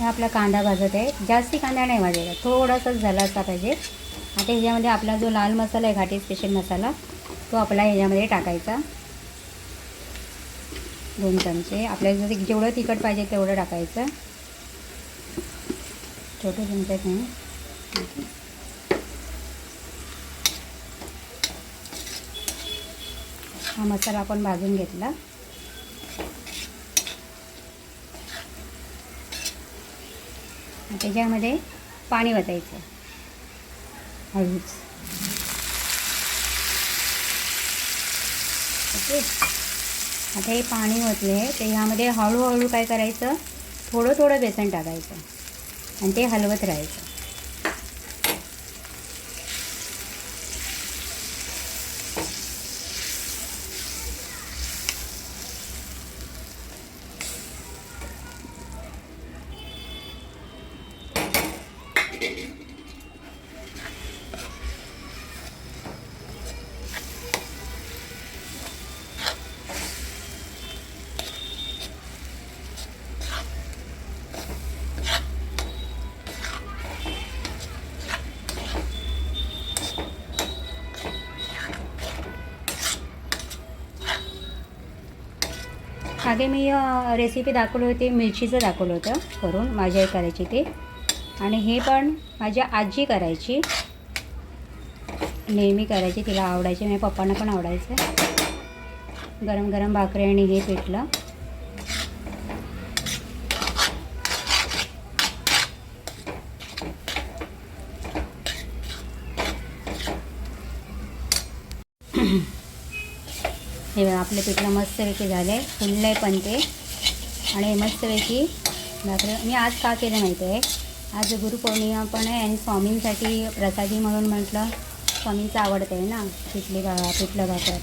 हे आपला कांदा भाजत आहे. जास्ती कांदा नाही भाजायचा. थोडासाच झाला असा पाहिजे. आता ह्याच्यामध्ये आपला जो लाल मसाला आहे घाटी स्पेशल मसाला तो आपला ह्याच्यामध्ये टाकायचा. दोन चमचे. आपल्याला जर जेवढं तिखट पाहिजे तेवढं टाकायचं. छोटे चमच्यात नाही. हा मसाला आपण भाजून घेतला. त्याच्यामध्ये पाणी वतायचं. हळूच. ओके. आता हे पाणी ओतले तर ह्यामध्ये हळूहळू काय करायचं? थोडं थोडं बेसन टाकायचं. आणि ते हलवत राहायचं. आधी मी रेसिपी दाखवली होती मिरचीचं दाखवलं होतं करून माझ्या करायची ते. आणि हे पण माझी आजी करायची. नेहमी करायची तिला आवडायची माझ्या पप्पांना पण आवडायचं. गरम गरम भाकरी आणि हे पिठलं. हे बघा आपलं पिठलं मस्तपैकी झालं. आहे फुललं आहे पण ते. आणि मस्तपैकी भाकरी. मी आज का केलं माहिती आहे? आज गुरुपौर्णिमा पण आहे आणि स्वामींसाठी प्रसादी म्हणून म्हटलं स्वामींचं आवडतं आहे ना पिठली भा पिठलं भाकर.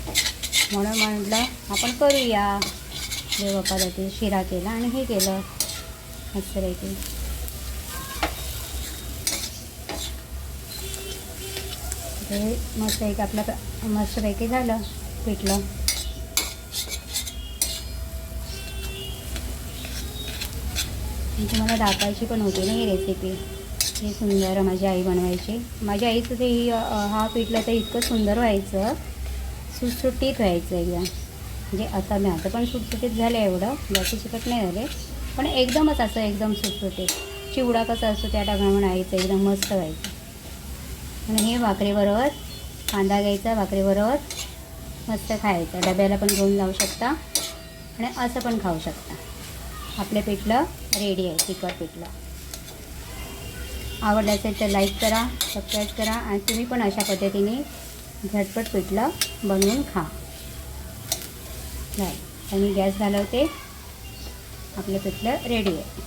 म्हणून म्हटलं आपण करूया. देवबापासाठी शिरा केला आणि हे केलं. मस्तपैकी हे मस्तपैकी आपलं मस्तपैकी झालं पिठलं. मी तुम्हाला दाखवायची पण होती ना ही रेसिपी ही सुंदर माझी आई बनवायची. माझ्या आईचं ते ही हाफ हा पिठलं तर इतकं सुंदर व्हायचं. सुटसुटीत व्हायचं एकदम. म्हणजे आता मी आता पण सुटसुटीत झालं एवढं. जास्त चिकट नाही झाले. पण एकदमच असं एकदम सुटसुटीत. चिवडा कसा असतो त्या टाकामध्ये आईचं एकदम मस्त व्हायचं. आणि हे भाकरीबरोबर कांदा घ्यायचा भाकरीबरोबर मस्त खायचं. डब्याला पण घेऊन जाऊ शकता. आणि असं पण खाऊ शकता. आपलं पिठलं रेडी आहे तिखट पिठलं आवडलं असेल तर लाईक करा सबस्क्राईब करा आणि तुम्ही पण अशा पद्धतीने झटपट पिठलं बनवून खा. नाही आणि गॅस घालवते. आपलं पिठलं रेडी आहे.